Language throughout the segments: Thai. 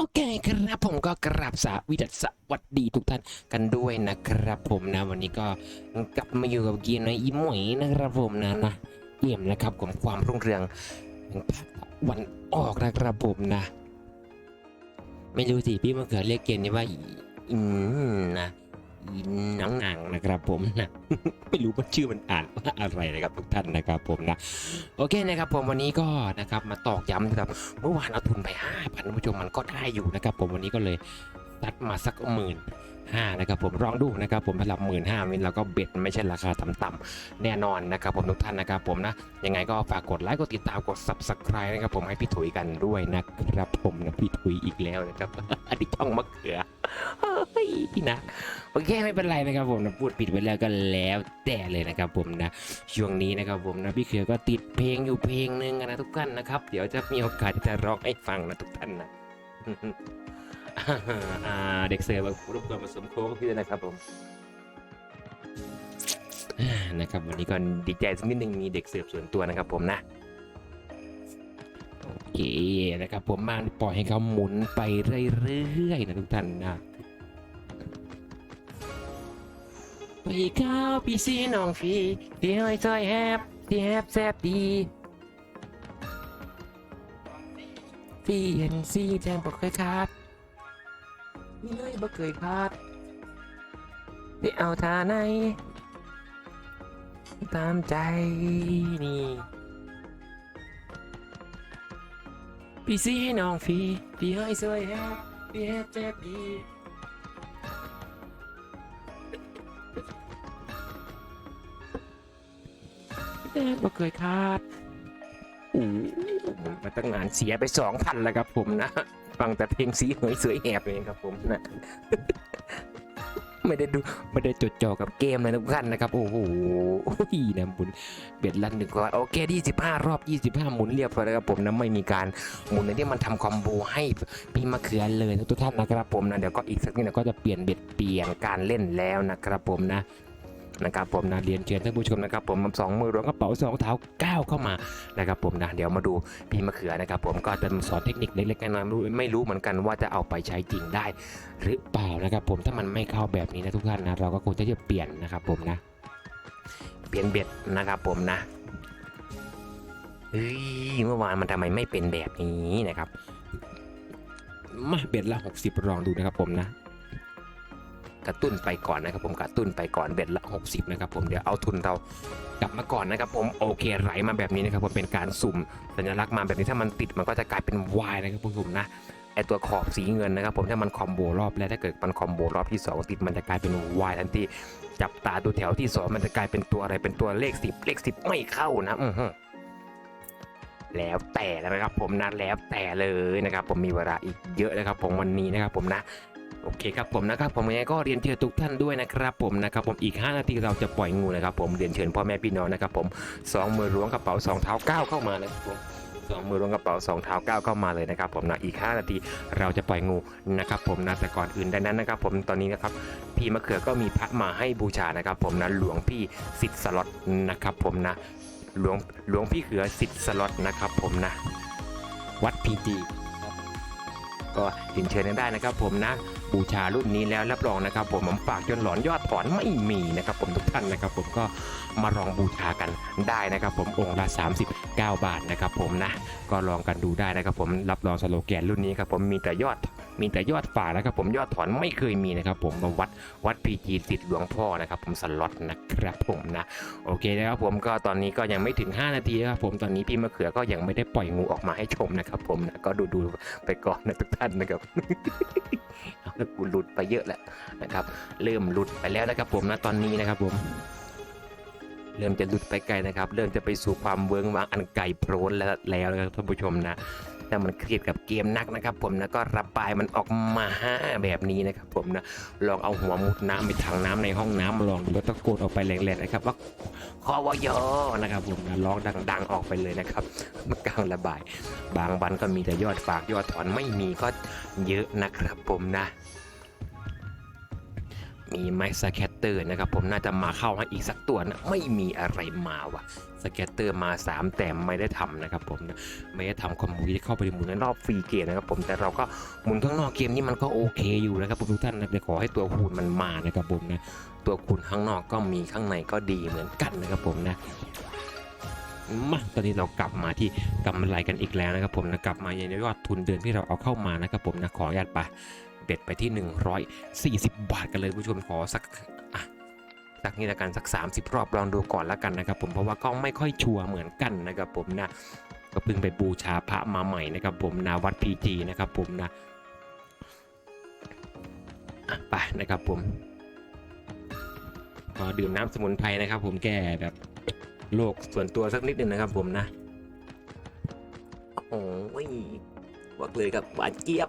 โอเคครับผมก็กราบสวีดัสวัสดีทุกท่านกันด้วยนะครับผมนะ วันนี้ก็กลับมาอยู่กับเกียร์ในอีหมวยนะครับผมนะนะเอี่ยมนะครับผมความรุ่งเรืองภาควันออกนะครับผมนะ ไม่รู้สิพี่มะเขือเรียกเกมนี้ว่าอืมนะ หนังหนังๆนะครับผมนะไม่รู้ว่าชื่อมันอ่านว่าอะไรนะครับทุกท่านนะครับผมนะโอเคนะครับผมวันนี้ก็นะครับมาตอกย้ำนะครับเมื่อวานเอาทุนไปห้าพันผู้ชมมันก็ได้อยู่นะครับผมวันนี้ก็เลยตัดมาสักหมื่น ห้านะครับผมลองดูนะครับผมสำหรับหมื่นห้ามินเราก็เบ็ดไม่ใช่ราคาต่ำๆแน่นอนนะครับผมทุกท่านนะครับผมนะยังไงก็ฝากกดไลค์กดติดตามกด subscribe นะครับผมให้พี่ถุยกันด้วยนะครับผมนะพี่ถุยอีกแล้วนะครับอดีตช่องมะเขือเฮ้ยนะโอเคไม่เป็นไรนะครับผมนะพูดผิดไปแล้วก็แล้วแต่เลยนะครับผมนะช่วงนี้นะครับผมนะพี่เขือก็ติดเพลงอยู่เพลงหนึ่งนะทุกท่านนะครับ เดี๋ยวจะมีโอกาสจะร้องให้ฟังนะทุกท่านนะ อ่าเด็กเสิร์ฟรบกวนมาสมโค้งพี่ด้วยนะครับผมนะครับวันนี้ก็ดีใจสักนิดนึงมีเด็กเสิร์ฟส่วนตัวนะครับผมนะโอเคนะครับผมมาปล่อยให้เขาหมุนไปเรื่อยๆนะทุกท่านนะพี่ข้าวพี่ซีน้องฟีพี่ห้อยซอยแฮบพี่แฮบแซบดีพี่เห็นซีแจงบอกเคยขาด พี่เลยบ่เคยพลาดพี่เอาทาไหนตามใจนี่พี่ซีให้น้องฟีพี่ห้อยซอยแฮบพี่แฮบแซบดีแม่ก็เคยคาดโอ้มาตั้งงานเสียไปสองพันแล้วครับผมนะ ฟังแต่เพลงสีเหยเสยแอบเองครับผมนะไม่ได้ดูไม่ได้จดจ่อกับเกมเลยนะทุกท่านนะครับ โอ้โหนะหมุนเบียดลันหนึ่งก็โอเคยี่สิบห้ารอบยี่สิบห้าหมุนเรียบร้อยแล้วครับผมนะไม่มีการหมุนในที่มันทำคอมโบให้พี่มะเขือเลยนะทุกท่านนะครับผมนะเดี๋ยวก็อีกสักนิดนะก็จะเปลี่ยนเบ็ดเปลี่ยนการเล่นแล้วนะครับผมนะ นะครับผมนะเรียนเชิญท่านผู้ชมนะครับผมสองมือรวมกระเป๋าสองเท้าก้าวเข้ามานะครับผมนะเดี๋ยวมาดูพี่มะเขือนะครับผมก็จะสอนเทคนิคเล็กๆน้อยๆไม่รู้ไม่รู้เหมือนกันว่าจะเอาไปใช้จริงได้ หรือเปล่านะครับผมถ้ามันไม่เข้าแบบนี้นะทุกท่านนะเราก็คงจะเปลี่ยนนะครับผมนะ เปลี่ยนเบ็ดนะครับผมนะเฮ้ยเมื่อวานมันทำไมไม่เป็นแบบนี้นะครับมาเบ็ดละ 60 ลองดูนะครับผมนะ กระตุ้นไปก่อนนะครับผมกระตุ้นไปก่อนเบ็ดละ 60 นะครับผมเดี๋ยวเอาทุนเรากลับมาก่อนนะครับผมโอเคไหลมาแบบนี้นะครับผมเป็นการสุ่มสัญลักษณ์มาแบบนี้ถ้ามันติดมันก็จะกลายเป็น Y นะครับผมนะไอตัวขอบสีเงินนะครับผมถ้ามันคอมโบรอบแรกถ้าเกิดมันคอมโบรอบที่ 2 ติดมันจะกลายเป็น Y ทันทีจับตาดูแถวที่ 2 มันจะกลายเป็นตัวอะไรเป็นตัวเลข 10 เลข 10 ไม่เข้านะอือฮึแล้วแต่นะครับผมนะแล้วแต่เลยนะครับผมมีเวลาอีกเยอะนะครับผมวันนี้นะครับผมนะ โอเคครับผมนะครับผมยังไงก็เรียนเชิญทุกท่านด้วยนะครับผมนะครับผมอีก 5 นาทีเราจะปล่อยงูนะครับผมเรียนเชิญพ่อแม่พี่น้องนะครับผมสองมือล้วงกระเป๋าสองเท้าก้าวเข้ามานะครับผมสองมือล้วงกระเป๋าสองเท้าก้าวเข้ามาเลยนะครับผมนะอีก 5 นาทีเราจะปล่อยงูนะครับผมนะแต่ก่อนอื่นดังนั้นนะครับผมตอนนี้นะครับพี่มะเขือก็มีพระมาให้บูชานะครับผมนะหลวงพี่สิทธิ์สล็อตนะครับผมนะหลวงหลวงพี่เขือสิทธิ์สล็อตนะครับผมนะวัดพีจี ก็สินเชิญกันได้นะครับ ผมนะบูชารุ่นนี้แล้วรับรองนะครับ ผมผมฝากจนหลอนยอดถอนไม่มีนะครับ ผมทุกท่านนะครับ ผมก็มาลองบูชากันได้นะครับ ผมองค์ละ 39 บาทนะครับ ผมนะก็ลองกันดูได้นะครับ ผมรับรองสโลแกนรุ่นนี้ครับผมมีแต่ยอด มีแต่ยอดฝากนะครับ ผมยอดถอนไม่เคยมีนะครับ ผมมาวัดวัดพีจีสิทธิ์หลวงพ่อนะครับ ผมสล็อตนะครับผมนะโอเคนะครับผมก็ตอนนี้ก็ยังไม่ถึง 5 นาทีนะครับผมตอนนี้พี่มะเขือก็ยังไม่ได้ปล่อยงูออกมาให้ชมนะครับ ผมนะก็ดูดูไปก่อนนะทุกท่านนะครับแล้วกูหลุดไปเยอะแล้วนะครับ เริ่มหลุดไปแล้วนะครับผมนะตอนนี้นะครับผมเริ่มจะหลุดไปไกลนะครับ เริ่มจะไปสู่ความเวิ้งวางอันไกลโพ้นแล้วแล้วนะครับท่านผู้ชมนะ ถ้ามันเครียดกับเกมนักนะครับ ผมนะก็ระบายมันออกมาแบบนี้นะครับ ผมนะลองเอาหัวมุดน้ำไปถังน้ำในห้องน้ำลองดูแล้วตะโกนออกไปแรงๆนะครับ ว่าคอวยอนะครับ ผมนะร้องดัง ๆออกไปเลยนะครับมันกลางระบาย บางวันก็มีแต่ยอดฝากยอดถอนไม่มีก็เยอะนะครับ ผมนะ มีไหมสแคตเตอร์นะครับผมน่าจะมาเข้าให้อีกสักตัวนะไม่มีอะไรมาว่ะสแคตเตอร์มา 3 แต่ไม่ได้ทำนะครับผมนะไม่ได้ทำคอมมูที่เข้าไปหมุนในรอบฟรีเกมนะครับผมแต่เราก็หมุนข้างนอกเกมนี่มันก็โอเคอยู่นะครับผมทุกท่านนะแต่ขอให้ตัวคูณมันมานะครับผมนะตัวคูณข้างนอกก็มีข้างในก็ดีเหมือนกันนะครับผมนะมาตอนนี้เรากลับมาที่กำไรกันอีกแล้วนะครับผมนะกลับมาในยอดทุนเดือนที่เราเอาเข้ามานะครับผมนะขออนุญาตไป เบ็ดไปที่ 140 บาทกันเลยผู้ชมขอสักอะสักนี้ละกันสัก 30 รอบลองดูก่อนละกันนะครับ ผมเพราะว่าก็ไม่ค่อยชัวร์เหมือนกันนะครับผมนะก็เพิ่งไปบูชาพระมาใหม่นะครับ ผมนาวัดพีจีนะครับผมนะไปนะครับผมขอดื่มน้ำสมุนไพรนะครับ ผมแก้แบบโรคส่วนตัวสักนิดหนึ่งนะครับ ผมนะโอ้ยบอกเลยกับหวานเจี๊ยบ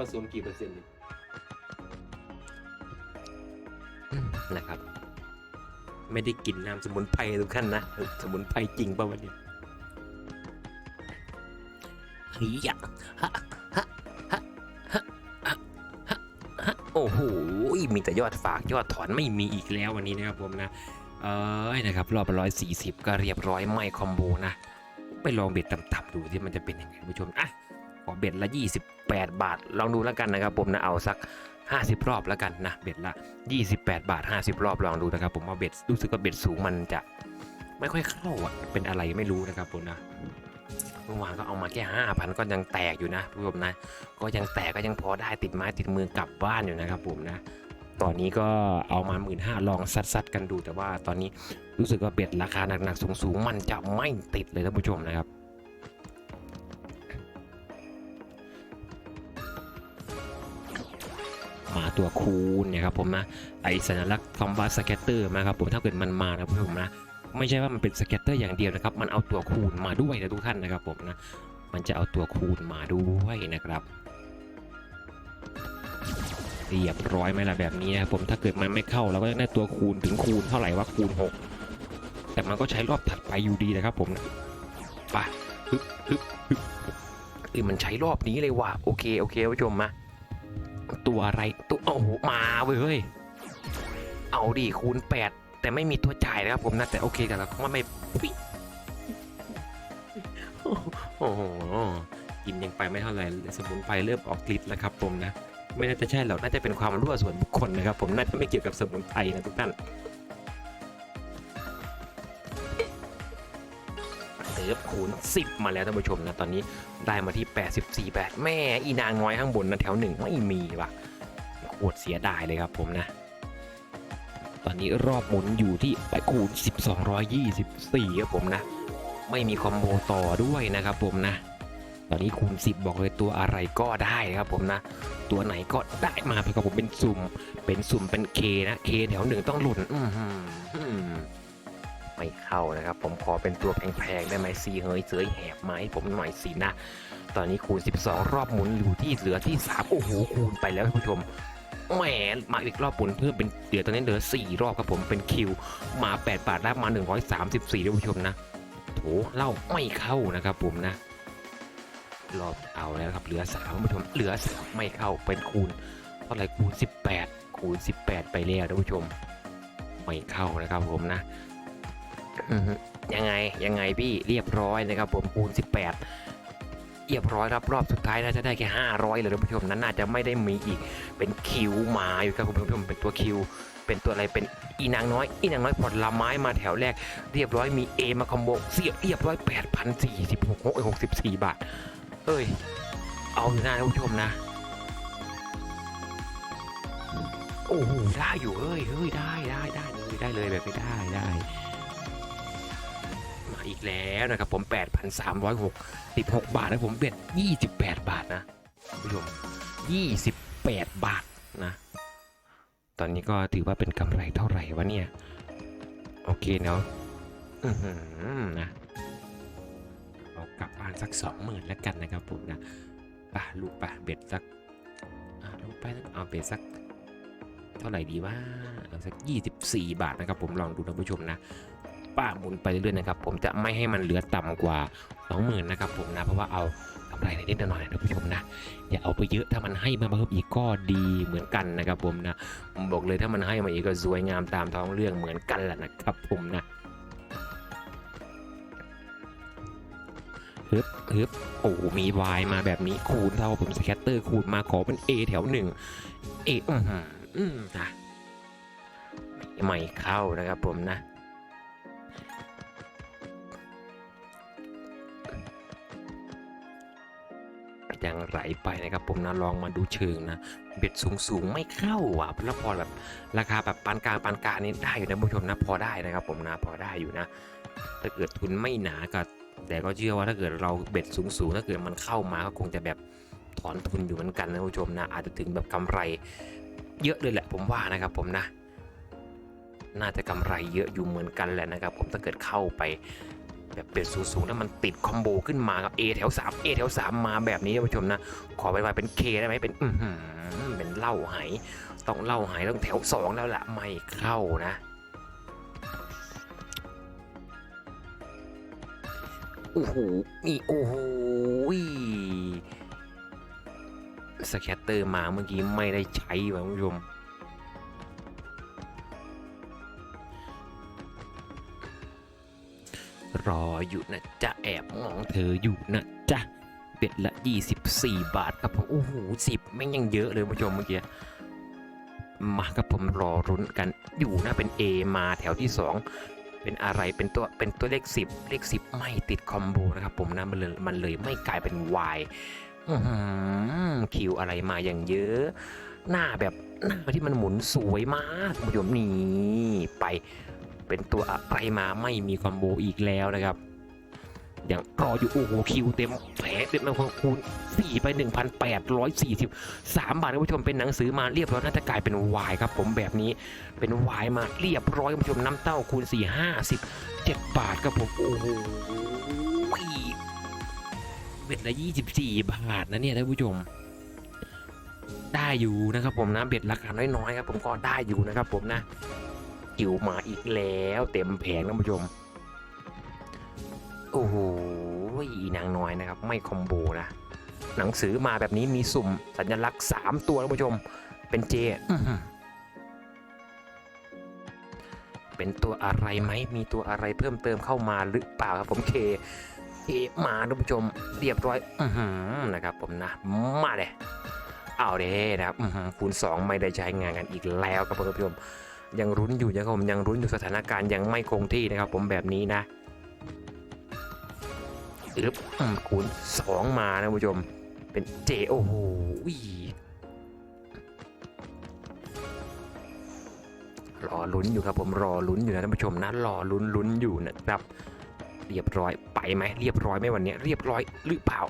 ผสมกี่เปอร์เซ็นต์นะครับ ไม่ได้กินน้ำสมุนไพรทุกท่านนะ สมุนไพรจริงป่ะวันนี้เฮียฮะฮะฮะฮะฮะฮะโอ้โหมีแต่ยอดฝากยอดถอนไม่มีอีกแล้ววันนี้นะครับผมนะ เอ้ยนะครับ รอบร้อยสี่สิบก็เรียบร้อยไม่คอมโบนะ ไปลองเบ็ดต่ำๆดูที่มันจะเป็นยังไงผู้ชมอะ เบ็ดละ 28 บาท ลองดูแล้วกันนะครับผมนะเอาสัก 50 รอบแล้วกันนะเบ็ดละ 28 บาท 50 รอบลองดูนะครับผมว่าเบ็ดรู้สึกว่าเบ็ดสูงมันจะไม่ค่อยเข้าอะเป็นอะไรไม่รู้นะครับผมนะเมื่อวานก็เอามาแค่5,000ก็ยังแตกอยู่นะผู้ชมนะก็ยังแตกก็ยังพอได้ติดไม้ติดมือกลับบ้านอยู่นะครับผมนะตอนนี้ก็เอามา1 5ื่นห้าลองซัดๆกันดูแต่ว่าตอนนี้รู้สึกว่าเบ็ดราคาหนักๆสูงๆมันจะไม่ติดเลยท่านผู้ชมนะครับ ตัวคูณเนี่ยครับผมนะไอสัญลักษณ์คำว่าสเกตเตอร์มาครับผมถ้าเกิดมันมานะผมนะไม่ใช่ว่ามันเป็นสเกตเตอร์อย่างเดียวนะครับ มันเอาตัวคูณมาด้วยนะทุกท่านนะครับผมนะมันจะเอาตัวคูณมาด้วยนะครับเรียบร้อยไหมล่ะแบบนี้นะครับผมถ้าเกิดมันไม่เข้าเราก็จะได้ตัวคูณถึงคูณเท่าไหร่ว่าคูณ 6 แต่มันก็ใช้รอบถัดไปอยู่ดีนะครับผมนะไปฮึบฮึบฮึบเอ้ยมันใช้รอบนี้เลยว่ะโอเคโอเคผู้ชมมา ตัวอะไรตัวโอ้โหมาเว้ยเอาดิคูณ 8 แต่ไม่มีตัวจ่ายนะครับผมนะแต่โอเคแต่เราก็ไม่โอ้โหกินยังไปไม่เท่าไหร่สมุนไพรเริ่มออกฤทธิ์แล้วครับผมนะ ไม่น่าจะใช่หรอกน่าจะเป็นความรั่วส่วนบุคคลนะครับผมน่าจะไม่เกี่ยวกับสมุนไพรนะทุกท่าน เติบคูณ 10 มาแล้วท่านผู้ชมนะตอนนี้ได้มาที่ 84แบบแม่อีนางน้อยข้างบนนะแถวหนึ่งไม่มีว่ะโคตรเสียดายเลยครับผมนะ ตอนนี้รอบหมุนอยู่ที่ไปคูณ 1224ครับผมนะ ไม่มีคอมโบต่อด้วยนะครับผมนะ ตอนนี้คูณ 10 บอกเลยตัวอะไรก็ได้ครับผมนะ ตัวไหนก็ได้มาเพราะผมเป็นสุ่ม เป็นสุ่มเป็นเคนะเคแถวหนึ่งต้องหล่นอื้อหือหือ ไม่เข้านะครับ ผมขอเป็นตัวแพงๆได้ไหมซีเฮยเสยแหบมาให้ผมหน่อยสินะ ตอนนี้คูณ 12 รอบหมุนอยู่ที่เหลือที่ 3 โอ้โหคูณไปแล้วท่านผู้ชมแหมมาอีกรอบหมุนเพิ่มเป็นเหลือตอนนี้เหลือ 4 รอบครับผมเป็นคิว มา 8 บาทแล้วมา 134ท่านผู้ชมนะโถเล่าไม่เข้านะครับผมนะรอบเอาแล้วครับเหลือ3ท่านผู้ชมเหลือ3ไม่เข้าเป็นคูณเท่าไหร่คูณ 18 คูณ 18 ไปแล้วท่านผู้ชม ไม่เข้านะครับผมนะ ยังไงยังไงพี่เรียบร้อยนะครับผมคูณ18 เรียบร้อยครับรอบสุดท้ายน่าจะได้แค่ 500เลยท่านผู้ชมนั้นน่าจะไม่ได้มีอีกเป็นคิวมาอยู่ครับคุณผู้ชมเป็นตัวคิวเป็นตัวอะไรเป็นอีนางน้อยอีนางน้อยผลไม้มาแถวแรก เรียบร้อยมี A มาคอมโบเสียบเรียบร้อย8,046โอ้ย64 บาท เอ้ย เอาอยู่นะท่านผู้ชมนะโอ้โหได้อยู่เฮ้ยเฮ้ยได้ได้ได้เลยได้เลยแบบนี้ได้ได้ อีกแล้วนะครับผม 8,366 บาทนะผมเบ็ด28 บาทนะคุณผู้ชม 28 บาทนะ ตอนนี้ก็ถือว่าเป็นกำไรเท่าไหร่วะเนี่ย โอเคเนาะอื้อหือนะเอากลับบ้านสักสองหมื่นแล้วกันนะครับผมนะป่ะลูกป่ะเบ็ดสักอ่าลูกไปเอาเบ็ดสักเท่าไหร่ดีว่าเอาสัก 24 บาทนะครับผมลองดูท่านผู้ชมนะ ป้าหมุนไปเรื่อยๆนะครับผมจะไม่ให้มันเหลือต่ำกว่า 20,000นะครับผมนะเพราะว่าเอากำไรนิดหน่อยนะท่านผู้ชมนะอย่าเอาไปเยอะถ้ามันให้มาเพิ่มอีกก็ดีเหมือนกันนะครับผมนะผมบอกเลยถ้ามันให้มาอีกก็สวยงามตามท้องเรื่องเหมือนกันแหละนะครับผมนะฮึบฮึบโอ้มีวายมาแบบนี้คูณเท่าผมสแคตเตอร์คูณมาขอเป็น A แถวหนึ่งเออืมอืมนะไม่เข้านะครับผมนะ ไหลไปนะครับผมนะลองมาดูเชิงนะเบ็ดสูงสูงไม่เข้าอะแล้วพอแบบราคาแบบปานกลางปานกลางนี่ได้อยู่นะผู้ชมนะพอได้นะครับผมนะพอได้อยู่นะ ถ้าเกิดทุนไม่หนาก็แต่ก็เชื่อว่าถ้าเกิดเราเบ็ดสูงสูงถ้าเกิดมันเข้ามาก็คงจะแบบถอนทุนอยู่เหมือนกันนะผู้ชมนะอาจจะถึงแบบกำไร เยอะเลยแหละผมว่านะครับผมนะ น่าจะกำไรเยอะอยู่เหมือนกันแหละนะครับ ผมถ้าเกิดเข้าไป แบบเบ็ดสูงๆแล้วมันติดคอมโบขึ้นมากับ A แถว3 A แถว3มาแบบนี้ท่านผู้ชมนะ ขอไปว่าเป็น K ได้ไหมเป็นอือหือเป็นเล่าหายต้องเล่าหายต้องแถว 2 แล้วละไม่เข้านะโอ้โหนี่โอ้โหสแคตเตอร์มาเมื่อกี้ไม่ได้ใช้ว่ะคุณผู้ชม รออยู่นะจะแอบมองเธออยู่นะจ๊ะเบ็ดละ 24 บาทครับผมโอ้โหสิบไม่งยังเยอะเลยผู้ชมเมื่อกี้มาครับผมรอรุ้นกันอยู่นะเป็น A มาแถวที่ 2 เป็นอะไรเป็นตัวเป็นตัวเลข 10 เลข 10 ไม่ติดคอมโบนะครับผมนะมันเลยมันเลยไม่กลายเป็น Y คิวอะไรมาอย่างเยอะ หน้าแบบหน้าที่มันหมุนสวยมากผู้ชมนี่ไป เป็นตัวอะไรมาไม่มีคอมโบอีกแล้วนะครับอย่างรออยู่โอ้โหคิวเต็มแผงเต็มมาคูณ4ไป 1,843 บาทคุณผู้ชมเป็นหนังสือมาเรียบร้อยน่าจะกลายเป็นวายครับผมแบบนี้เป็นวายมาเรียบร้อยคุณผู้ชมน้ำเต้าคูณ 4 57 บาทครับผมโอ้โหเป็นละ24 บาทนะเนี่ยท่านผู้ชม ได้อยู่นะครับผมนะเบ็ดราคาน้อยๆครับผมก็ได้อยู่นะครับผมนะ จิ๋วมาอีกแล้วเต็มแผงท่านผู้ชม โอ้โหนางน้อยนะครับ ไม่คอมโบนะ หนังสือมาแบบนี้มีสุ่มสัญลักษณ์ 3 ตัวท่านผู้ชม เป็นเจอื้อหือเป็นตัวอะไรไหมมีตัวอะไรเพิ่มเติมเข้ามาหรือเปล่าครับผมเคเคมาท่านผู้ชมเรียบร้อยอือหือนะครับ ผมนะ มาเลยเอาเด้นะครับอื้อหือคูณ2ไม่ได้ใช้งานกันอีกแล้วครับผมท่านผู้ชม ยังรุ้นอยู่นะครับผมยังรุ้นอยู่สถานการณ์ยังไม่คงที่นะครับ ผมแบบนี้นะอึ๊บอืมคูณสองมานะผู้ชม เป็นเจโอ้โหอีรอลุ้นอยู่ครับผมรอลุ้นอยู่นะท่านผู้ชมนะรอลุ้นลุ้นอยู่นะครับ เรียบร้อยไปไหมเรียบร้อยไหมวันนี้ เรียบร้อยหรือเปล่า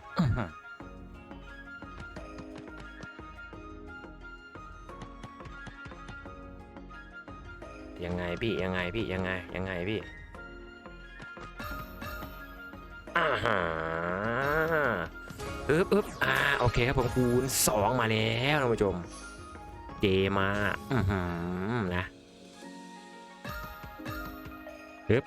ยังไงพี่ยังไงพี่ยังไงยังไงพี่อ่าฮะอึ๊บอึ๊บอ่าโอเคครับผมคูณสองมาแล้วท่านผู้ชม เจมาอืมนะอึ๊บ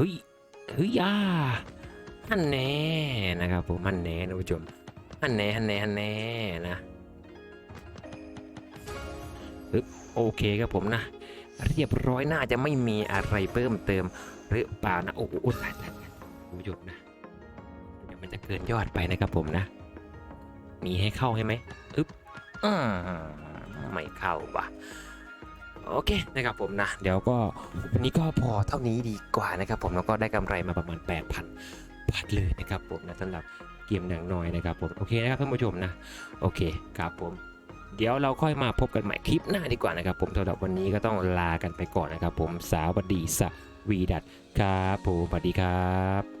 เฮ้ยเฮ้ยอ่าฮันแน่นะครับผมฮันแน่ท่านผู้ชมฮันแน่ฮันแน่ฮันแน่นะอึ๊บโอเคครับผมนะเรียบร้อยน่าจะไม่มีอะไรเพิ่มเติมหรือเปล่านะโอ้โหตายตายผู้ชมนะเดี๋ยวมันจะเกินยอดไปนะครับผมนะมีให้เข้าให้ไหมอึ๊บอืมไม่เข้าว่ะ โอเคนะครับผมนะ เดี๋ยวก็วันนี้ก็พอเท่านี้ดีกว่านะครับผมแล้วก็ได้กำไรมาประมาณ 8,000บาทเลยนะครับผมนะสำหรับเกมหนังน้อยนะครับผมโอเคนะครับท่านผู้ชมนะโอเคครับผมเดี๋ยวเราค่อยมาพบกันใหม่คลิปหน้าดีกว่านะครับผมสำหรับวันนี้ก็ต้องลากันไปก่อนนะครับผมสวัสดีสวีดัตครับผมสวัสดีครับ